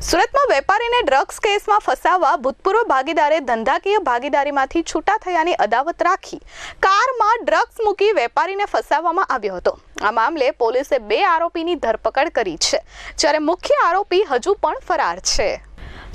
સુરતમાં વેપારીને ડ્રગ્સ કેસમાં ફસાવવા ભૂતપૂર્વ ભાગીદારે ધંધાકીય ભાગીદારીમાંથી છૂટા થયાની અદાવત રાખી. કારમાં ડ્રગ્સ મૂકી વેપારીને ફસાવવામાં આવ્યો હતો. આ મામલે પોલીસે બે આરોપીની ધરપકડ કરી છે. જ્યારે મુખ્ય આરોપી હજુ પણ ફરાર છે.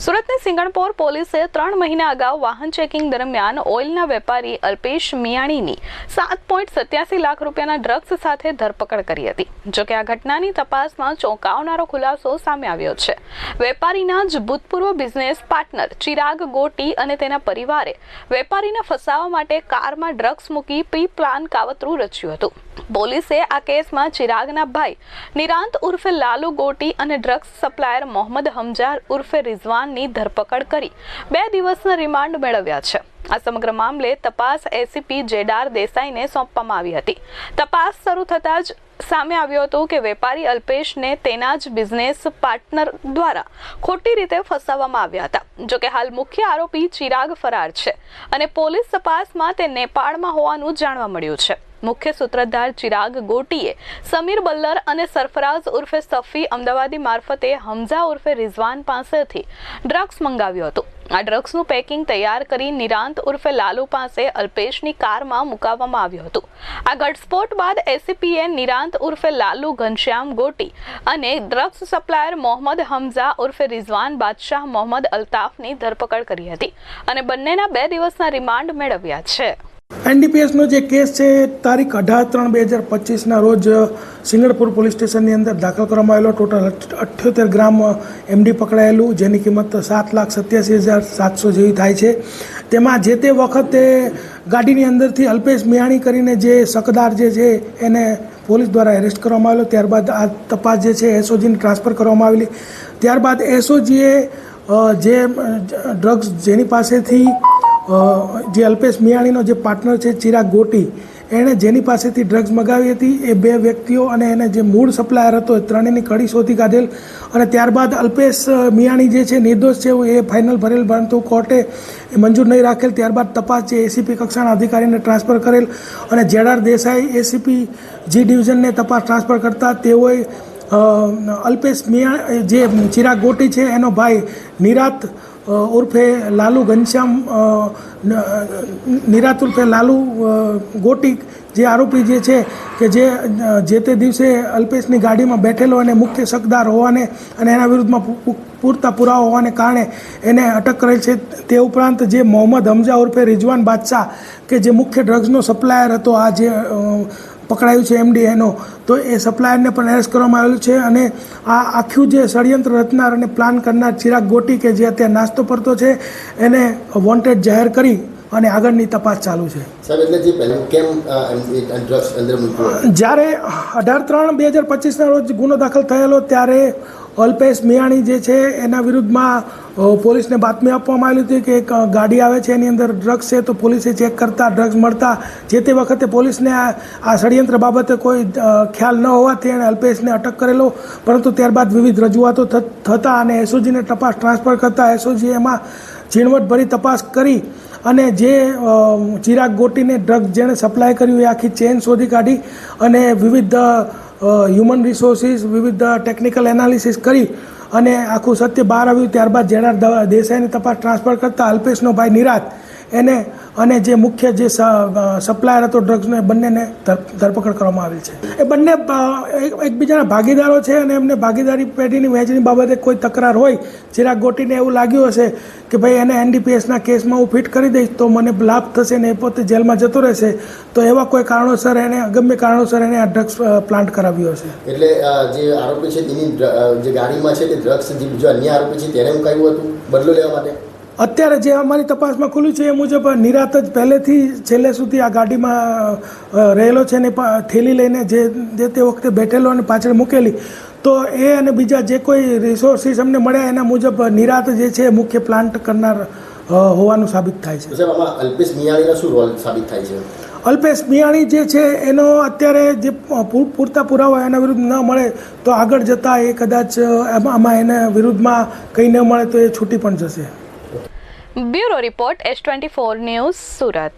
સુરતની સિંગણપોર પોલીસે ત્રણ મહિના અગાઉ વાહન ચેકિંગ દરમિયાન ઓઇલના વેપારી અલ્પેશ મિયાણીની સાત પોઈન્ટ સત્યાસી લાખ રૂપિયાના ડ્રગ્સ સાથે ધરપકડ કરી હતી. જોકે આ ઘટનાની તપાસમાં ચોંકાવનારો ખુલાસો સામે આવ્યો છે. વેપારીના જ ભૂતપૂર્વ બિઝનેસ પાર્ટનર ચિરાગ ગોટી અને તેના પરિવારે વેપારીને ફસાવવા માટે કારમાં ડ્રગ્સ મૂકી પ્રી પ્લાન કાવતરું રચ્યું હતું. પોલીસે આ કેસમાં ચિરાગના ભાઈ નિરાંત ઉર્ફે લાલુ ગોટી અને ડ્રગ્સ સપ્લાયર મોહમ્મદ હમજાર ઉર્ફે રિઝવાનની ધરપકડ કરી. બે દિવસના રિમાન્ડ મેળવ્યા છે. આ સમગ્ર મામલે તપાસ એસીપી જેડાર દેસાઈને સોંપવામાં આવી હતી. તપાસ શરૂ થતાં જ સામે આવ્યું હતું કે વેપારી અલ્પેશને તેના જ બિઝનેસ પાર્ટનર દ્વારા ખોટી રીતે ફસાવવામાં આવ્યા હતા. જોકે હાલ મુખ્ય આરોપી ચિરાગ ફરાર છે અને પોલીસ તપાસમાં તે નેપાળમાં હોવાનું જાણવા મળ્યું છે. મુખ્ય સૂત્રધાર ચિરાગ ગોટીએ સમીર બલ્લર અને સરફરાઝ ઉર્ફે સફી અમદાવાદી મારફતે હમઝા ઉર્ફે રિઝવાન પાસેથી ડ્રગ્સ મંગાવ્યું હતું. આ ડ્રગ્સનું પેકિંગ તૈયાર કરી નિરાંત ઉર્ફે લાલુ પાસે અલ્પેશની કારમાં મુકાવવામાં આવ્યું હતું. આ ઘટસ્ફોટ બાદ એસીપીએ નિરાંત ઉર્ફે લાલુ ઘનશ્યામ ગોટી અને ડ્રગ્સ સપ્લાયર મોહમ્મદ હમઝા ઉર્ફે રિઝવાન બાદશાહ મોહમ્મદ અલ્તાફની ધરપકડ કરી હતી અને બંનેના બે દિવસના રિમાન્ડ મેળવ્યા છે. એનડીપીએસનો જે કેસ છે, તારીખ અઢાર ત્રણ બે હજાર પચીસના રોજ સિંગણપુર પોલીસ સ્ટેશનની અંદર દાખલ કરવામાં આવેલો. ટોટલ અઠ્યોતેર ગ્રામ એમડી પકડાયેલું, જેની કિંમત સાત લાખ સત્યાસી હજાર સાતસો જેવી થાય છે. તેમાં જે તે વખતે ગાડીની અંદરથી અલ્પેશ મિયાણી કરીને જે શકદાર જે છે, એને પોલીસ દ્વારા એરેસ્ટ કરવામાં આવેલો. ત્યારબાદ આ તપાસ જે છે, એસઓજીને ટ્રાન્સફર કરવામાં આવેલી. ત્યારબાદ એસઓજીએ જે ડ્રગ્સ જેની પાસેથી જે અલ્પેશ મિયાણીનો જે પાર્ટનર છે, ચિરાગ ગોટી, એણે જેની પાસેથી ડ્રગ્સ મગાવી હતી. એ બે વ્યક્તિઓ અને એને જે મૂળ સપ્લાયર હતો, એ ત્રણેયની કડી શોધી કાઢેલ અને ત્યારબાદ અલ્પેશ મિયાણી જે છે, નિર્દોષ છે, એ ફાઇનલ ભરેલ પરંતુ કોર્ટે એ મંજૂર નહીં રાખેલ. ત્યારબાદ તપાસ જે એસીપી કક્ષાના અધિકારીને ટ્રાન્સફર કરેલ અને જેડાર દેસાઈ એસીપી જી ડિવિઝનને તપાસ ટ્રાન્સફર કરતા તેઓએ અલ્પેશ મિયા, જે ચિરાગ ગોટી છે, એનો ભાઈ નિરાત ઉર્ફે લાલુ ઘનશ્યામ નિરાત ઉર્ફે લાલુ ગોટિક જે આરોપી જે છે કે જે જે તે દિવસે અલ્પેશની ગાડીમાં બેઠેલો અને મુખ્ય શકદાર હોવાને અને એના વિરુદ્ધમાં પૂરતા પુરાવા હોવાને કારણે એને અટક કરેલ છે. તે ઉપરાંત જે મોહમ્મદ હમઝા ઉર્ફે રિઝવાન બાદશાહ કે જે મુખ્ય ડ્રગ્સનો સપ્લાયર હતો, આ જે પકડાયું છે એમડીએનો તો એ સપ્લાયરને પણ એરેસ્ટ કરવામાં આવેલું છે અને આ આખું જે ષડયંત્ર રચનાર અને પ્લાન કરનાર ચિરાગ ગોટી કે જે અત્યારે નાસ્તો પડતો છે, એને વોન્ટેડ જાહેર કરી અને આગળની તપાસ ચાલુ છે. જ્યારે અઢાર ત્રણ બે હજાર પચીસના રોજ ગુનો દાખલ થયેલો ત્યારે અલ્પેશ મિયાણી જે છે એના વિરુદ્ધમાં પોલીસને બાતમી આપવામાં આવેલી હતી કે એક ગાડી આવે છે એની અંદર ડ્રગ્સ છે તો પોલીસે ચેક કરતા ડ્રગ્સ મળતા જે તે વખતે પોલીસને આ ષડયંત્ર બાબતે કોઈ ખ્યાલ ન હોવાથી એણે અલ્પેશને અટક કરેલો. પરંતુ ત્યારબાદ વિવિધ રજૂઆતો થતા અને એસઓજીને તપાસ ટ્રાન્સફર કરતા એસઓજી એમાં ઝીણવટભરી તપાસ કરી. અને જે ચિરાગ ગોટીને ડ્રગ જેણે સપ્લાય કર્યું એ આખી ચેન શોધી કાઢી અને વિવિધ હ્યુમન રિસોર્સિસ વિવિધ ટેકનિકલ એનાલિસિસ કરી અને આખું સત્ય બહાર આવ્યું. ત્યારબાદ જેડાર દ- દેસાઈની તપાસ ટ્રાન્સફર કરતા અલ્પેશનો ભાઈ નિરાત. એને, અને જે મુખ્ય જે સપ્લાયર હતો ડ્રગ્સનો એ બંનેને ધરપકડ કરવામાં આવેલ છે. એ બંને એક- એકબીજાના ભાગીદારો છે અને એમને ભાગીદારી પેઢીની વહેંચણી બાબતે કોઈ તકરાર હોય, ચિરાગ ગોટીને એવું લાગ્યું હશે કે ભાઈ એને એનડીપીએસના કેસમાં હું ફિટ કરી દઈશ, તો મને લાભ થશે ને એ પોતે જેલમાં જતો રહેશે. તો એવા કોઈ કારણોસર એને, અગમ્ય કારણોસર એને આ ડ્રગ્સ પ્લાન્ટ કરાવ્યો. હશે. એટલે જે આરોપી છે તેની જે ગાડીમાં છે તે ડ્રગ્સ જે બીજો અન્ય આરોપી છે તેને મુકાયું હતું બદલો લેવા માટે? અત્યારે જે અમારી તપાસમાં ખુલ્યું છે એ મુજબ નિરાત જ પહેલેથી છેલ્લે સુધી આ ગાડીમાં રહેલો છે ને થેલી લઈને જે જે તે વખતે બેઠેલો અને પાછળ મૂકેલી. તો એ અને બીજા જે કોઈ રિસોર્સિસ અમને મળ્યા એના મુજબ નિરાત જે છે મુખ્ય પ્લાન્ટ કરનાર હોવાનું સાબિત થાય છે. અલ્પેશ મિયાણીનો શું રોલ સાબિત થાય છે? અલ્પેશ મિયાણી જે છે, એનો અત્યારે જે પૂરતા પુરાવા એના વિરુદ્ધ ન મળે તો આગળ જતાં એ કદાચ આમાં એના વિરુદ્ધમાં કંઈ ન મળે તો એ છૂટી પણ જશે. Bureau report, S twenty four news Surat.